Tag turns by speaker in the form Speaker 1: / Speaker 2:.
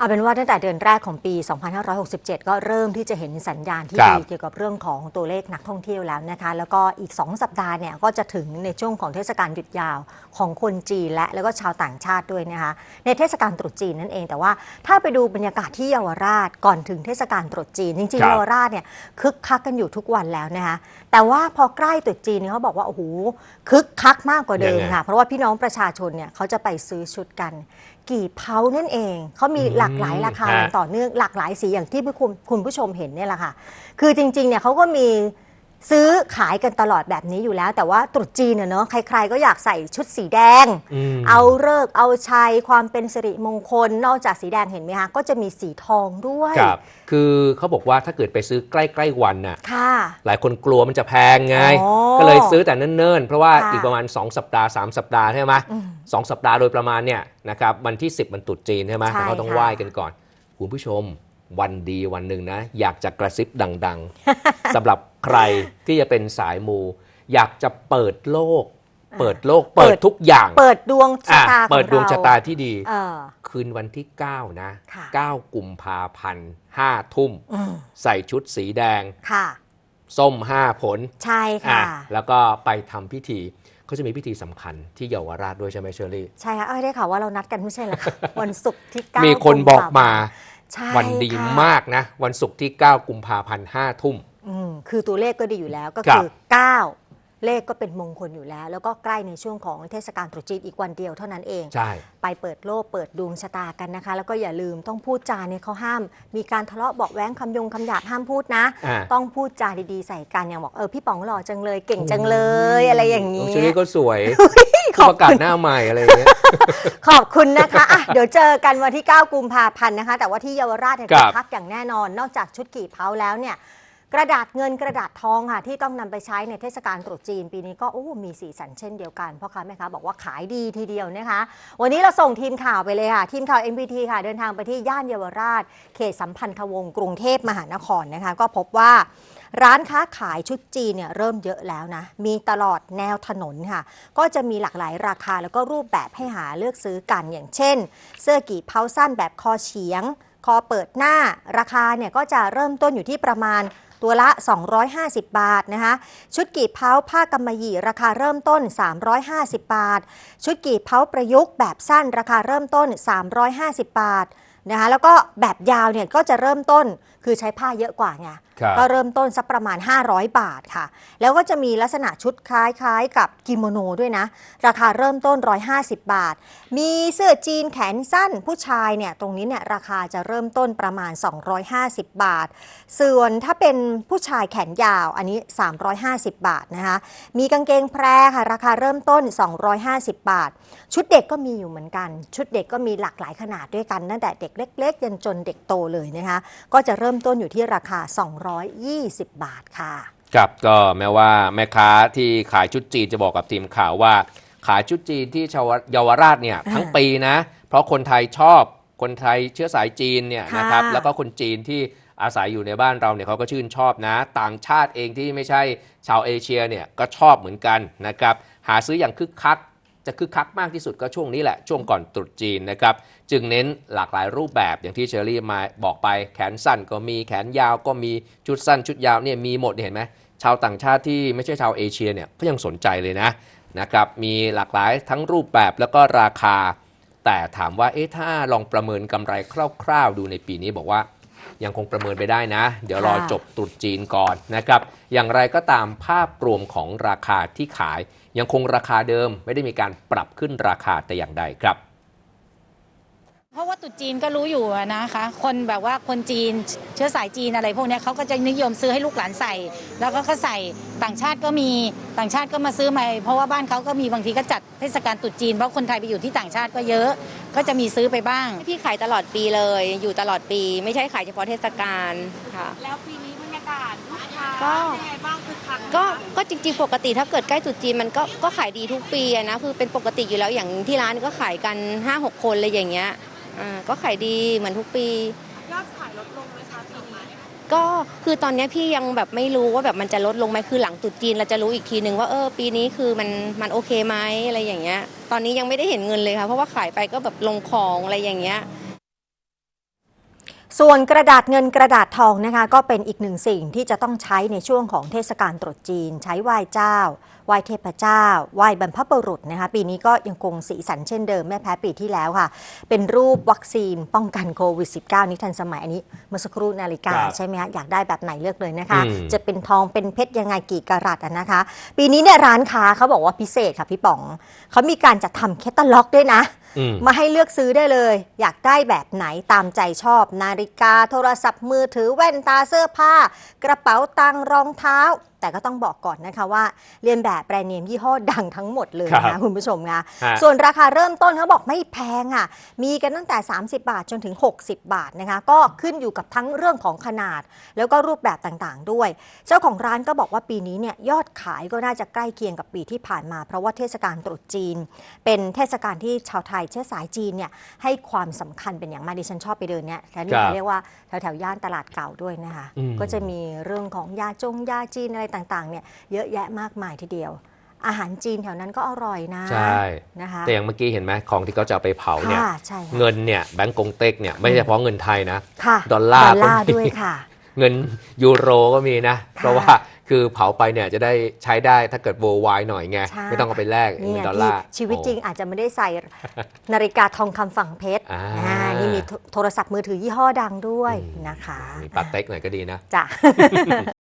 Speaker 1: เอาเป็นว่าตั้งแต่เดือนแรกของปี 2567 ก็เริ่มที่จะเห็นสัญญาณที่
Speaker 2: ครับ
Speaker 1: ดีเกี่ยวกับเรื่องของตัวเลขนักท่องเที่ยวแล้วนะคะ แล้วก็อีก 2 สัปดาห์เนี่ยก็จะถึงในช่วงของเทศกาลหยุดยาวของคนจีนและแล้วก็ชาวต่างชาติด้วยนะคะ ในเทศกาลตรุษจีนนั่นเอง แต่ว่าถ้าไปดูบรรยากาศที่เยาวราชก่อนถึงเทศกาลตรุษจีนจริง
Speaker 2: ครั
Speaker 1: ๆ
Speaker 2: บ
Speaker 1: เยาวราชเนี่ยคึกคักกันอยู่ทุกวันแล้วนะคะ แต่ว่าพอใกล้ตรุษจีนเนี่ยเขาบอกว่าโอ้โหคึกคักมากกว่าเดิม
Speaker 2: ยังไง
Speaker 1: ค่ะ เพราะว่าพี่น้องประชาชนเนี่ยเขาจะไปซื้อชุดกัน กี่เผานั่นเอง เขามีหลากหลายราคาอย่างต่อเนื่องหลากหลายสีอย่างที่คุณคุณผู้ชมเห็นเนี่ยแหละค่ะ คือจริงๆเนี่ยเขาก็มี ซื้อขายกันตลอดแบบนี้อยู่แล้ว แต่ว่าตรุษจีนเนี่ยเนาะใครๆก็อยากใส่ชุดสีแดง
Speaker 2: ม
Speaker 1: เอาเลิกษ์เอาชัยความเป็นสิริมงคล นอกจากสีแดงเห็นไหมคะก็จะมีสีทองด้วย
Speaker 2: ครับคือเขาบอกว่าถ้าเกิดไปซื้อใกล้ๆวันน่ะ
Speaker 1: ค่ะ
Speaker 2: หลายคนกลัวมันจะแพงไง
Speaker 1: อ๋อ
Speaker 2: ก็เลยซื้อแต่เนิ่นๆ เพราะว่า
Speaker 1: ค่ะ
Speaker 2: อีกประมาณ 2 สัปดาห์ 3 สัปดาห์ใช่ไหม
Speaker 1: อืม
Speaker 2: สองสัปดาห์โดยประมาณเนี่ยนะครับวันที่ 10มันตรุษจีนใช่ไหม
Speaker 1: ใช่
Speaker 2: แต่เขาต้อง
Speaker 1: ค่ะ
Speaker 2: ไหว้กันก่อนคุณผู้ชม วันดีวันหนึ่งนะ อยากจะกระซิบดัง ๆสำหรับใครที่จะเป็นสายมู อยากจะเปิดโลก เปิดโลก เปิดทุกอย่าง
Speaker 1: เปิดดวงชะ
Speaker 2: อะ
Speaker 1: ตาของเรา
Speaker 2: เปิดดวงชะตาที่ดี
Speaker 1: เออ
Speaker 2: คืนวันที่ 9 นะ
Speaker 1: ค่ะ
Speaker 2: 9กุมภาพันธ์5ทุ่ม
Speaker 1: อืม
Speaker 2: ใส่ชุดสีแดง
Speaker 1: ค่ะ
Speaker 2: ส้ม5ผล
Speaker 1: ใช่
Speaker 2: อะ
Speaker 1: ค่ะ
Speaker 2: แล้วก็ไปทำพิธีเขาจะมีพิธีสำคัญที่เยาวราชด้วยใช่ไหมเชอรี่
Speaker 1: ใช่ค่ะเอ้ยได้ข่าวว่าเรานัดกันไม่ใช่เหรอคะวันศุกร์ที่เก้า
Speaker 2: มี
Speaker 1: มี
Speaker 2: คนบอกมา
Speaker 1: ใช่
Speaker 2: วันดี
Speaker 1: ค่ะ
Speaker 2: มากนะ วันศุกร์ที่ 9 กุมภาพันธ์5ทุ่ม
Speaker 1: อืมคือตัวเลขก็ดีอยู่แล้วก็
Speaker 2: ครับ
Speaker 1: คือ 9 เลขก็เป็นมงคลอยู่แล้ว แล้วก็ใกล้ในช่วงของเทศกาลตรุษจีนอีกวันเดียวเท่านั้นเอง
Speaker 2: ใช่
Speaker 1: ไปเปิดโลกเปิดดวงชะตากันนะคะ แล้วก็อย่าลืมต้องพูดจาเนี่ยเขาห้าม มีการทะเลาะเบาะแว้งคำยงคำหยาบห้ามพูดนะ
Speaker 2: อ่า
Speaker 1: ต้องพูดจาดีๆใส่กันอย่างบอกเออพี่ป๋องหล่อจังเลยเก่งจังเลยอะไรอย่าง
Speaker 2: นี้
Speaker 1: นี้
Speaker 2: เชอรี่ก็สวย
Speaker 1: ขอบ
Speaker 2: ประกาศหน้าใหม่อะไรอย่างเงี้ย
Speaker 1: ขอบคุณนะคะอะ เดี๋ยวเจอกันวันที่ 9 กุมภาพันธ์นะคะ แต่ว่าที่เยาวราชเนี่ย
Speaker 2: ครั
Speaker 1: คึ
Speaker 2: บ
Speaker 1: กคักอย่างแน่นอน นอกจากชุดกี่เผาแล้วเนี่ย กระดาษเงินกระดาษทองค่ะที่ต้องนำไปใช้ในเทศกาลตรุษจีน ปีนี้ก็โอ้มีสีสันเช่นเดียวกันพ่อค้าแม่ค้าบอกว่าขายดีทีเดียวนะคะ วันนี้เราส่งทีมข่าวไปเลยค่ะ ทีมข่าว MPT ค่ะ เดินทางไปที่ย่านเยาวราช เขตสัมพันธวงศ์กรุงเทพมหานครนะคะ ก็พบว่าร้านค้าขายชุดจีนเนี่ยเริ่มเยอะแล้วนะ มีตลอดแนวถนนค่ะ ก็จะมีหลากหลายราคาแล้วก็รูปแบบให้หาเลือกซื้อกันอย่างเช่น เสื้อกี่เผาสั้นแบบคอเฉียง คอเปิดหน้าราคาเนี่ยก็จะเริ่มต้นอยู่ที่ประมาณ ตัวละ 250 บาทนะคะ ชุดกี่เผาผ้ากำมะหยี่ราคาเริ่มต้น 350 บาท ชุดกี่เผาประยุกต์แบบสั้นราคาเริ่มต้น 350 บาท นะคะแล้วก็แบบยาวเนี่ยก็จะเริ่มต้นคือใช้ผ้าเยอะกว่าไง
Speaker 2: ครับ
Speaker 1: ก็เริ่มต้นสักประมาณ 500 บาทค่ะ แล้วก็จะมีลักษณะชุดคล้ายๆ กับกิโมโนด้วยนะ ราคาเริ่มต้น 150 บาท มีเสื้อจีนแขนสั้นผู้ชายเนี่ยตรงนี้เนี่ยราคาจะเริ่มต้นประมาณ 250 บาท ส่วนถ้าเป็นผู้ชายแขนยาวอันนี้ 350 บาทนะคะมีกางเกงแพรค่ะราคาเริ่มต้น 250 บาท ชุดเด็กก็มีอยู่เหมือนกัน ชุดเด็กก็มีหลากหลายขนาดด้วยกันตั้งแต่เด็กเล็ก ๆ ยันจนเด็กโตเลยนะคะ ก็จะเริ่มต้นอยู่ที่ราคา 220 บาทค่ะ
Speaker 2: ครับก็แม้ว่าแม่ค้าที่ขายชุดจีนจะบอกกับทีมข่าวว่า ขายชุดจีนที่ชาวเยาวราชเนี่ยทั้งปีนะ เพราะคนไทยชอบคนไทยเชื้อสายจีนเนี่ย
Speaker 1: ค่ะ
Speaker 2: นะครับแล้วก็คนจีนที่อาศัยอยู่ในบ้านเราเนี่ยเขาก็ชื่นชอบนะ ต่างชาติเองที่ไม่ใช่ชาวเอเชียเนี่ยก็ชอบเหมือนกันนะครับหาซื้ออย่างคึกคัก จะคึกคักมากที่สุดก็ช่วงนี้แหละ ช่วงก่อนตรุษจีนนะครับ จึงเน้นหลากหลายรูปแบบอย่างที่เชอรี่มาบอกไปแขนสั้นก็มีแขนยาวก็มีชุดสั้นชุดยาวเนี่ยมีหมดเห็นไหมชาวต่างชาติที่ไม่ใช่ชาวเอเชียเนี่ยก็ยังสนใจเลยนะนะครับมีหลากหลายทั้งรูปแบบแล้วก็ราคา แต่ถามว่าเอ๊ะถ้าลองประเมินกำไรคร่าว ๆ ดูในปีนี้บอกว่า ยังคงประเมินไปได้นะ เดี๋ยวรอจบตรุษจีนก่อนนะครับ อย่างไรก็ตามภาพรวมของราคาที่ขาย ยังคงราคาเดิมไม่ได้มีการปรับขึ้นราคาแต่อย่างใดครับ
Speaker 3: เพราะว่าตรุ๊จีนก็รู้อยู่อะนะคะ คนแบบว่าคนจีนเชื้อสายจีนอะไรพวกเนี้ยเขาก็จะนิยมซื้อให้ลูกหลานใส่ แล้วก็เขาใส่ต่างชาติก็มีต่างชาติก็มาซื้อมาเพราะว่าบ้านเขาก็มีบางทีก็จัดเทศกาลตรุ๊จีนเพราะคนไทยไปอยู่ที่ต่างชาติก็เยอะ ก็จะมีซื้อไปบ้าง
Speaker 4: พี่ขายตลอดปีเลย อยู่ตลอดปี ไม่ใช่ขายเฉพาะเทศกาลค่ะ
Speaker 5: แล้วปีนี้บรรยากาศลูกค้า
Speaker 4: ก็
Speaker 5: เป็นไงบ้างคือคัก
Speaker 4: ก็ก็จริงๆ ปกติถ้าเกิดใกล้ตรุษจีนมันก็ก็ขายดีทุกปีอะนะคือเป็นปกติอยู่แล้วอย่างที่ร้านก็ขายกัน 5-6 คนเลยอย่างเงี้ย อ่าก็ขายดีเหมือนทุกปี
Speaker 5: ยอดขายลดลงไหมคะปีนี้
Speaker 4: ก็คือตอนเนี้ยพี่ยังแบบไม่รู้ว่าแบบมันจะลดลงไหมคือหลังตรุษจีนเราจะรู้อีกทีนึงว่าเออปีนี้คือมันมันโอเคไหมอะไรอย่างเงี้ย ตอนนี้ยังไม่ได้เห็นเงินเลยค่ะเพราะว่าขายไปก็แบบลงของอะไรอย่างเงี้ย
Speaker 1: ส่วนกระดาษเงินกระดาษทองนะคะก็เป็นอีกหนึ่งสิ่งที่จะต้องใช้ในช่วงของเทศกาลตรุษจีน ใช้ไหว้เจ้า ไหว้เทพเจ้า ไหว้บรรพบุรุษนะคะปีนี้ก็ยังคงสีสันเช่นเดิมไม่แพ้ปีที่แล้วค่ะ เป็นรูปวัคซีนป้องกันโควิด -19 นี่ทันสมัยอันนี้เมื่อสักครู่นาฬิกา
Speaker 2: ครับ
Speaker 1: ใช่ไหมคะอยากได้แบบไหนเลือกเลยนะคะ
Speaker 2: อืม
Speaker 1: จะเป็นทองเป็นเพชรยังไงกี่กะรัตอะนะคะ ปีนี้เนี่ยร้านค้าเขาบอกว่าพิเศษค่ะพี่ป๋องเขามีการจัดทำแคตตาล็อกด้วยนะ
Speaker 2: อื มา
Speaker 1: ให้เลือกซื้อได้เลย อยากได้แบบไหนตามใจชอบ นาฬิกา โทรศัพท์มือถือแว่นตาเสื้อผ้า กระเป๋าตังรองเท้าแต่ก็ต้องบอกก่อนนะคะว่าเรียนแบบแบรนด์เนมยี่ห้อดังทั้งหมดเลย
Speaker 2: ครั
Speaker 1: นะ
Speaker 2: บ
Speaker 1: คุณผู้ชมนะ
Speaker 2: ฮะ
Speaker 1: ส่วนราคาเริ่มต้นเขาบอกไม่แพงอะ มีกันตั้งแต่ 30 บาทจนถึง 60 บาทนะคะ ก็ขึ้นอยู่กับทั้งเรื่องของขนาด แล้วก็รูปแบบต่างๆด้วย เจ้าของร้านก็บอกว่าปีนี้เนี่ยยอดขายก็น่าจะใกล้เคียงกับปีที่ผ่านมา เพราะว่าเทศกาลตรุษจีน เป็นเทศกาลที่ชาวไทยเชื้อสายจีนเนี่ยให้ความสำคัญเป็นอย่างมากดิฉันชอบไปเดินเนี่ยแถวนี้
Speaker 2: ครับ
Speaker 1: เขาเรียกว่าแถวแถวๆย่านตลาดเก่าด้วยนะคะ
Speaker 2: อืม
Speaker 1: ก็จะมีเรื่องของยาจงยาจีนอะไรต่างๆเนี่ยเยอะแยะมากมายทีเดียว อาหารจีนแถวนั้นก็อร่อยนะ
Speaker 2: ใช่
Speaker 1: นะคะ
Speaker 2: แต่อย่างเมื่อกี้เห็นไหมของที่เขาจะเอาไปเผาเนี่ย
Speaker 1: ค่ะใช่ค่ะ
Speaker 2: เงินเนี่ยแบงก์กงเต็กเนี่ยไม่ใช่เฉพาะเงินไทยนะ
Speaker 1: ค่ะ
Speaker 2: ดอลลาร์
Speaker 1: ดอลลาร์
Speaker 2: ก็มี
Speaker 1: ด้วยค่ะ
Speaker 2: เงินยูโรก็มีนะ เพราะว่าคือเผาไปเนี่ยจะได้ใช้ได้ถ้าเกิดโวลไวหน่อยไง
Speaker 1: ใช่
Speaker 2: ไม่ต้องเอาไปแลก
Speaker 1: นี่
Speaker 2: เงิน
Speaker 1: ไง
Speaker 2: ดอล
Speaker 1: ที่
Speaker 2: ลาร์
Speaker 1: ชีวิตจริง
Speaker 2: โอ้
Speaker 1: อาจจะไม่ได้ใส่นาฬิกาทองคำฝั่งเพชร
Speaker 2: อ่า
Speaker 1: อ่านี่มีโทโทรศัพท์มือถือยี่ห้อดังด้วย
Speaker 2: อืม
Speaker 1: นะคะ
Speaker 2: มีปาเต็กหน่อยก็ดีนะ
Speaker 1: จ้ะ